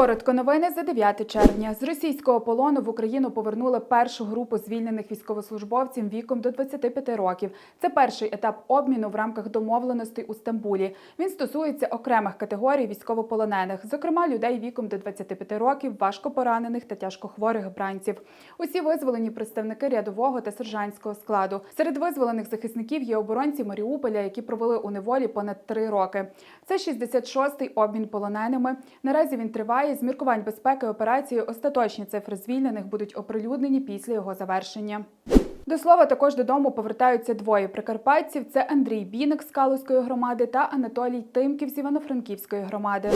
Коротко новини за 9 червня. З російського полону в Україну повернули першу групу звільнених військовослужбовців віком до 25 років. Це перший етап обміну в рамках домовленостей у Стамбулі. Він стосується окремих категорій військовополонених, зокрема людей віком до 25 років, важкопоранених та тяжкохворих бранців. Усі визволені представники рядового та сержантського складу. Серед визволених захисників є оборонці Маріуполя, які провели у неволі понад три роки. Це 66-й обмін полоненими. Наразі він триває. З міркувань безпеки операції остаточні цифри звільнених будуть оприлюднені після його завершення. До слова, також додому повертаються двоє прикарпатців: це Андрій Біник з Калузької громади та Анатолій Тимків з Івано-Франківської громади.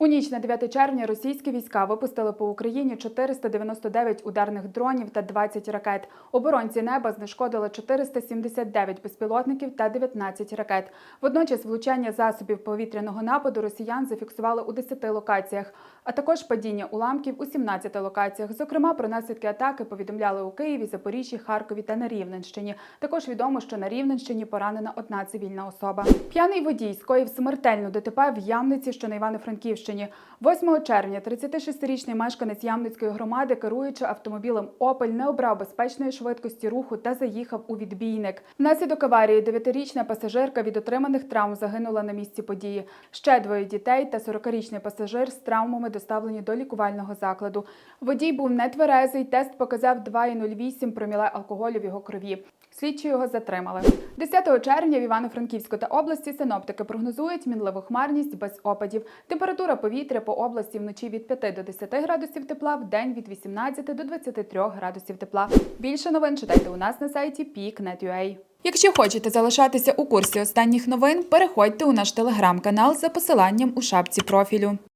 У ніч на 9 червня російські війська випустили по Україні 499 ударних дронів та 20 ракет. Оборонці неба знешкодили 479 безпілотників та 19 ракет. Водночас влучання засобів повітряного нападу росіян зафіксували у 10 локаціях, а також падіння уламків у 17 локаціях. Зокрема, про наслідки атаки повідомляли у Києві, Запоріжжі, Харкові та на Рівненщині. Також відомо, що на Рівненщині поранена одна цивільна особа. П'яний водій скоїв смертельну ДТП в Ямниці, що на Івано-Франківщині. 8 червня 36-річний мешканець Ямницької громади, керуючи автомобілем Опель, не обрав безпечної швидкості руху та заїхав у відбійник. Внаслідок аварії 9-річна пасажирка від отриманих травм загинула на місці події. Ще двоє дітей та 40-річний пасажир з травмами доставлені до лікувального закладу. Водій був нетверезий. Тест показав 2,08 проміле алкоголю в його крові. Слідчі його затримали. 10 червня в Івано-Франківську та області синоптики прогнозують мінливу хмарність без опадів. Температура повітря по області вночі від 5 до 10 градусів тепла, в день від 18 до 23 градусів тепла. Більше новин читайте у нас на сайті peak.net.ua. Якщо хочете залишатися у курсі останніх новин, переходьте у наш телеграм-канал за посиланням у шапці профілю.